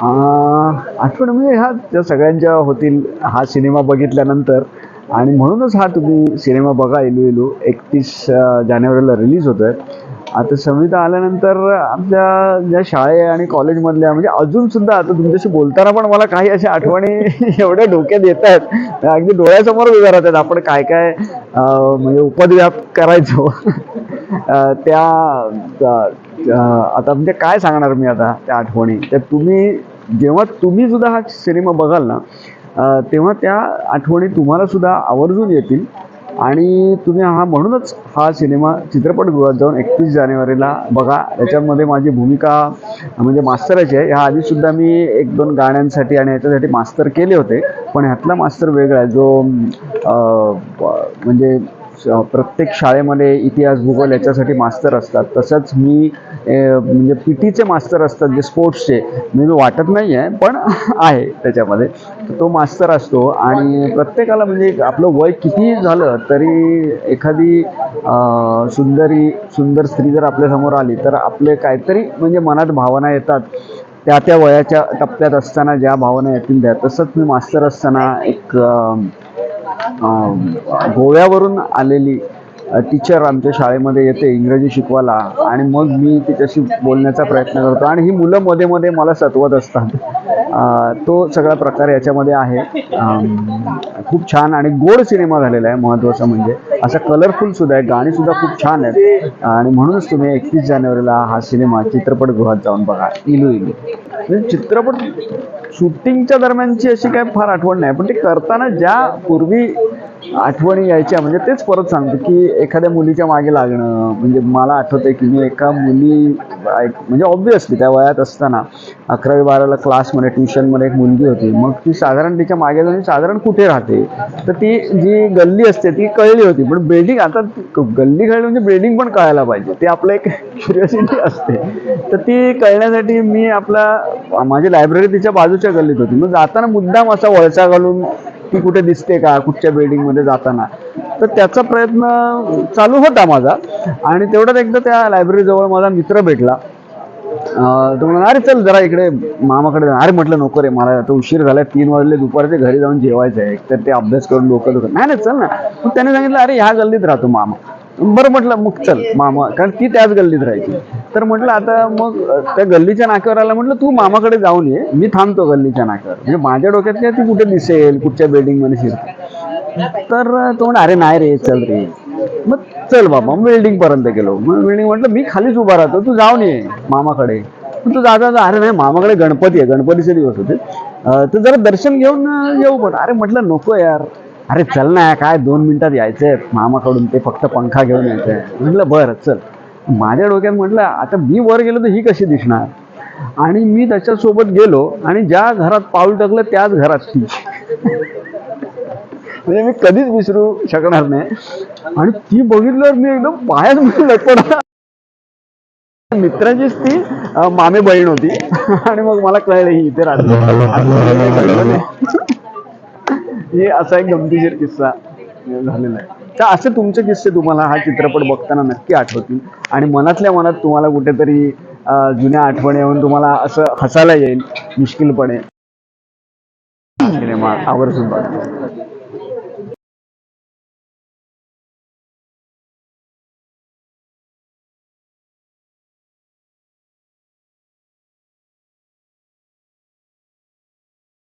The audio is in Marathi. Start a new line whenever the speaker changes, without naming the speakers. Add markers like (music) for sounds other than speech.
आठवण म्हणजे ह्या ज्या सगळ्यांच्या होतील हा सिनेमा बघितल्यानंतर. आणि म्हणूनच हा तुम्ही सिनेमा बघा इलू इलू एकतीस जानेवारीला रिलीज होतो आहे आता संविधा आल्यानंतर आमच्या ज्या शाळे आणि कॉलेजमधल्या म्हणजे अजून सुद्धा आता तुमच्याशी बोलताना पण मला काही अशा आठवणी (laughs) एवढ्या डोक्यात येत आहेत. अगदी डोळ्यासमोर उभ्या राहतात. आपण काय काय म्हणजे उपद्व्याप करायचो. त्या आता म्हणजे काय सांगणार मी आता त्या आठवणी? तर तुम्ही जेव्हा तुम्ही सुद्धा हा सिनेमा बघाल ना तेव्हा त्या आठवणी तुम्हाला सुद्धा आवर्जून येतील. आणि तुम्ही हा म्हणूनच हा सिनेमा चित्रपटगृहात जाऊन एकतीस जानेवारीला बघा. याच्यामध्ये माझी भूमिका म्हणजे मास्तराची आहे ह्या आधीसुद्धा मी एक दोन गाण्यांसाठी आणि याच्यासाठी मास्तर केले होते. पण ह्यातला मास्तर वेगळा आहे. जो म्हणजे प्रत्येक शाळेमध्ये इतिहास भूगोल याच्यासाठी मास्तर असतात. तसंच मी म्हणजे पी टीचे मास्तर असतात जे स्पोर्ट्सचे. मी वाटत नाही आहे पण (laughs) आहे त्याच्यामध्ये. तो मास्तर असतो आणि प्रत्येकाला म्हणजे आपलं वय किती झालं तरी एखादी सुंदरी सुंदर स्त्री जर आपल्यासमोर आली तर आपले काहीतरी म्हणजे मनात भावना येतात. त्या त्या वयाच्या टप्प्यात असताना ज्या भावना येतील त्या. तसंच मी मास्तर असताना एक गोव्यावरून आलेली टीचर आमच्या शाळेमध्ये येते इंग्रजी शिकवायला. आणि मग मी तिच्याशी बोलण्याचा प्रयत्न करतो. आणि ही मुलं मध्ये मध्ये मला सतवत असतात. तो सगळा प्रकार याच्यामध्ये आहे. खूप छान आणि गोड सिनेमा झालेला आहे. महत्त्वाचा म्हणजे असा कलरफुल सुद्धा आहे. गाणी सुद्धा खूप छान आहेत. आणि म्हणूनच तुम्ही एकतीस जानेवारीला हा सिनेमा चित्रपटगृहात जाऊन बघा. इलू इलू. म्हणजे चित्रपट शूटिंगच्या दरम्यानची अशी काय फार आठवण नाही. पण ते करताना ज्या पूर्वी आठवणी यायच्या. म्हणजे तेच परत सांगतो की एखाद्या मुलीच्या मागे लागणं म्हणजे मला आठवतंय की मी एका मुली एक- म्हणजे ऑब्विसली त्या वयात असताना अकरावी बाराला क्लासमध्ये ट्युशनमध्ये एक मुलगी होती. मग ती साधारण तिच्यामागे जाऊन साधारण कुठे राहते? तर ती जी गल्ली असते ती कळली होती. पण बिल्डिंग आता गल्ली कळली म्हणजे बिल्डिंग पण कळायला पाहिजे. ते आपलं एक क्युरिओसिटी असते. तर ती कळण्यासाठी मी आपला माझी लायब्ररी तिच्या बाजूच्या गल्लीत होती. मग जाताना मुद्दाम असा वळसा घालून ती कुठे दिसते का कुठच्या बिल्डिंगमध्ये जाताना. तर त्याचा प्रयत्न चालू होता माझा. आणि तेवढ्यात एकदा त्या लायब्ररीजवळ माझा मित्र भेटला. तो म्हणाला अरे चल जरा इकडे मामाकडे अरे म्हटलं नको रे मला आता उशीर झाला तीन वाजले दुपारचे घरी जाऊन जेवायचं आहे तर ते अभ्यास करून डोकं दुखत. नाही नाही चल ना. मग त्याने सांगितलं अरे ह्या गल्लीत राहतो मामा. बरं म्हटलं मग चल मामा कारण ती त्याच गल्लीत राहायची. तर म्हटलं आता मग त्या गल्लीच्या नाक्यावर आला म्हटलं तू मामाकडे जाऊन ये मी थांबतो गल्लीच्या नाक्यावर. म्हणजे माझ्या डोक्यात काय ती कुठे दिसेल कुठच्या बिल्डिंगमध्ये शिरते. तर तो म्हणा अरे नाही रे चल रे. मग चल बाबा मग बिल्डिंग पर्यंत गेलो. मग बिल्डिंग म्हटलं मी खालीच उभा राहतो तू जाऊन ये मामाकडे. तू जाता अरे नाही मामाकडे गणपती आहे गणपतीचे दिवस होते. तर जरा दर्शन घेऊन येऊ पण अरे म्हटलं नको यार अरे चल ना काय दोन मिनिटात यायचंय. मामाकडून ते फक्त पंखा घेऊन यायचंय. म्हटलं बरं चल. माझ्या डोक्यात म्हटलं आता मी वर गेलो तर ही कशी दिसणार? आणि मी त्याच्यासोबत गेलो आणि ज्या घरात पाऊल टाकलं त्याच घरात ती. म्हणजे मी कधीच विसरू शकणार नाही. आणि ती बघितल्यावर मी एकदम पायाच म्हणून लटपडा मित्राचीच ती मामे बहीण होती. आणि मग मला कळलं ही इथे राहते. हे असा एक गमतीशीर किस्सा झालेला आहे. तर असे तुमचे किस्से तुम्हाला हा चित्रपट बघताना नक्की आठवतील. आणि मनातल्या मनात तुम्हाला कुठेतरी जुन्या आठवणी येऊन तुम्हाला असं हसायला येईल मुश्किलपणे. सिनेमा आवर्जून बघा.